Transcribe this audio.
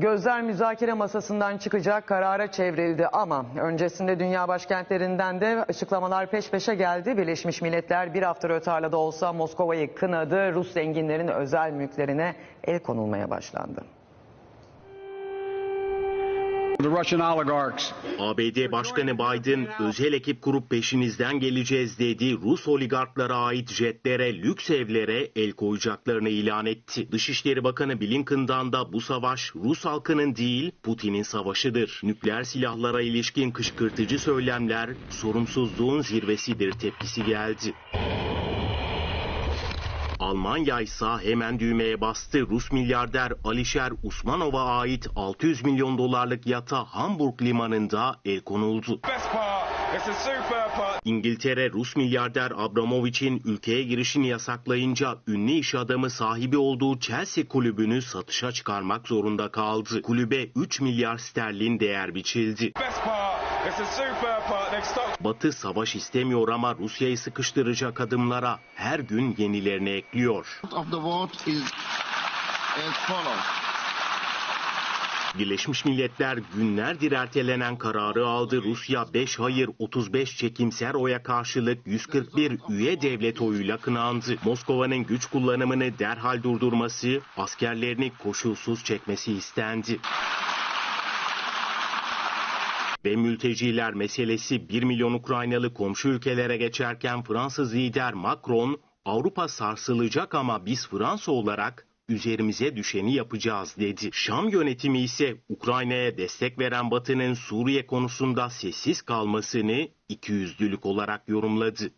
Gözler müzakere masasından çıkacak karara çevrildi ama öncesinde dünya başkentlerinden de açıklamalar peş peşe geldi. Birleşmiş Milletler bir hafta rötarla olsa Moskova'yı kınadı. Rus zenginlerin özel mülklerine el konulmaya başlandı. ABD Başkanı Biden özel ekip kurup peşinizden geleceğiz dedi. Rus oligarklara ait jetlere, lüks evlere el koyacaklarını ilan etti. Dışişleri Bakanı Blinken'dan da bu savaş Rus halkının değil Putin'in savaşıdır. Nükleer silahlara ilişkin kışkırtıcı söylemler sorumsuzluğun zirvesidir tepkisi geldi. Almanya ise hemen düğmeye bastı. Rus milyarder Alişer Usmanov'a ait 600 milyon dolarlık yata Hamburg limanında el konuldu. İngiltere Rus milyarder Abramovich'in ülkeye girişini yasaklayınca ünlü iş adamı sahibi olduğu Chelsea kulübünü satışa çıkarmak zorunda kaldı. Kulübe 3 milyar sterlin değer biçildi. Best part. Batı savaş istemiyor ama Rusya'yı sıkıştıracak adımlara her gün yenilerini ekliyor. Birleşmiş Milletler günlerdir ertelenen kararı aldı. Rusya 5 hayır 35 çekimser oya karşılık 141 üye devlet oyuyla kınandı. Moskova'nın güç kullanımını derhal durdurması, askerlerini koşulsuz çekmesi istendi. Ve mülteciler meselesi 1 milyon Ukraynalı komşu ülkelere geçerken Fransız lider Macron, Avrupa sarsılacak ama biz Fransa olarak üzerimize düşeni yapacağız dedi. Şam yönetimi ise Ukrayna'ya destek veren Batı'nın Suriye konusunda sessiz kalmasını ikiyüzlülük olarak yorumladı.